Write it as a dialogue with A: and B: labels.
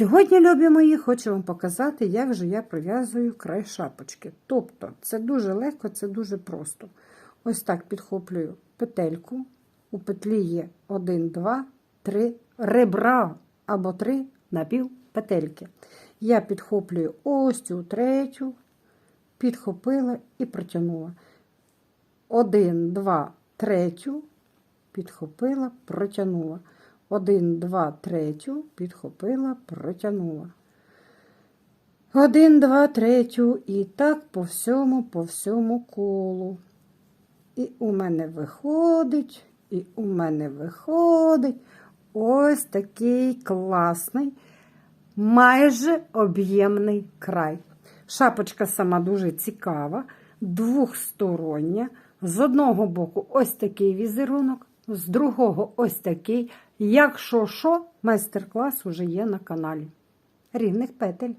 A: Сьогодні, любі мої, хочу вам показати, як же я прив'язую край шапочки. Тобто, це дуже легко, це дуже просто. Ось так підхоплюю петельку. У петлі є 1, 2, 3 ребра або 3 напів петельки. Я підхоплюю ось цю третю, підхопила і протягнула. 1, 2, третю, підхопила, протягнула. 1, 2, третю, підхопила, протягнула. 1, 2, третю. І так по всьому, по всьому колу. І у мене виходить, і у мене виходить ось такий класний, майже об'ємний край. Шапочка сама дуже цікава, двохстороння. З одного боку ось такий візерунок, з другого ось такий. Якщо що, майстер-клас уже є на каналі. Рівних петель.